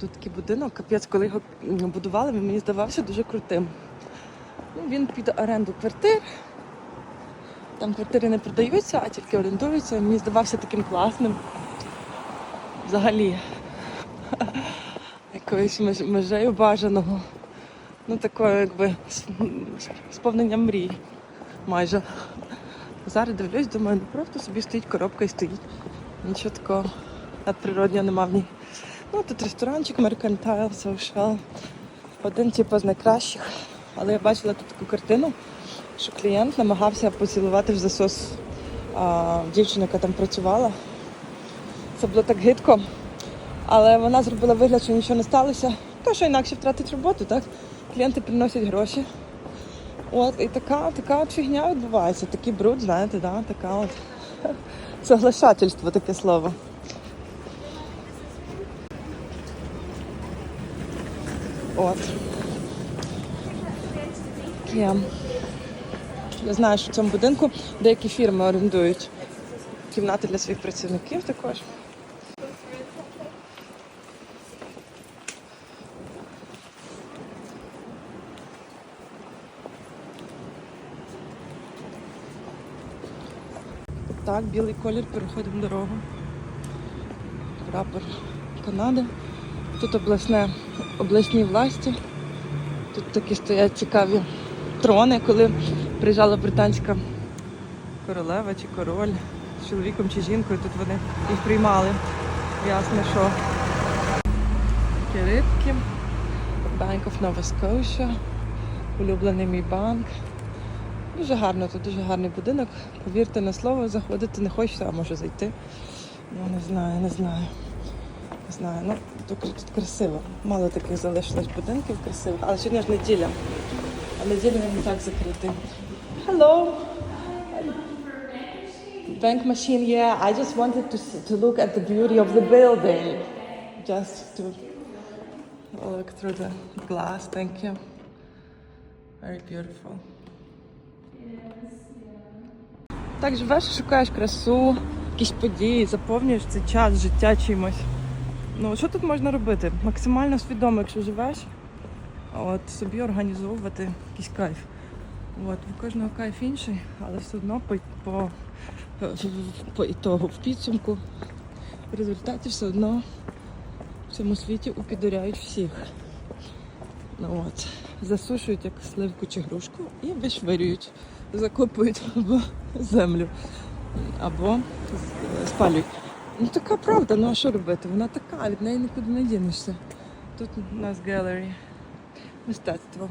Тут такий будинок, капець, коли його будували, він мені здавався дуже крутим. Ну, він під оренду квартир. Там квартири не продаються, а тільки орендуються. Мені здавався таким класним. Взагалі. Якоюсь межею бажаного. Ну, такою, якби сповненням мрій. Майже. Зараз дивлюсь, думаю, ну просто собі стоїть коробка і стоїть. Нічого такого надприроднього нема в ній. Ну, тут ресторанчик Mercantile Social. Один типу, з найкращих. Але я бачила тут таку картину, що клієнт намагався поцілувати в засос а, дівчину, яка там працювала. Це було так гидко. Але вона зробила вигляд, що нічого не сталося. То, що інакше втратить роботу, так? Клієнти приносять гроші. От, і така, така от фігня відбувається. Такий бруд, знаєте, да? така от соглашательство, таке слово. От. Я, я знаю, що в цьому будинку деякі фірми орендують кімнати для своїх працівників також. Так, білий колір, переходимо дорогу. Прапор Канади. Тут обласне, обласні власті. Тут такі стоять цікаві трони, коли приїжджала британська королева чи король з чоловіком чи жінкою. Тут вони їх приймали. Ясно, що такі рибки. Bank of Nova Scotia. Улюблений мій банк. Дуже гарно, тут дуже гарний будинок. Повірте на слово, заходити не хочеться, а може зайти. Ну, не знаю, не знаю. Не знаю. Ну, тут, красиво. Мало таких залишилось будинків красивих. Але сьогодні ж неділя. А неділя він так закритий. Hello. Bank machine, yeah. I just wanted to to look at the beauty of the building. Just to look through the glass. Thank you. Very beautiful. Так живеш, шукаєш красу, якісь події, заповнюєш цей час, життя чимось. Ну, що тут можна робити? Максимально свідомо, якщо живеш, от, собі організовувати якийсь кайф. От, у кожного кайф інший, але все одно по, по, по ітогу, в підсумку, в результаті все одно в цьому світі упідоряють всіх. Ну, от. Засушують як сливку чи грушку і вишвирюють, закопують або землю, або спалюють. Ну така правда, ну а що робити? Вона така, від неї нікуди не дінешся. Тут у нас галері мистецтво.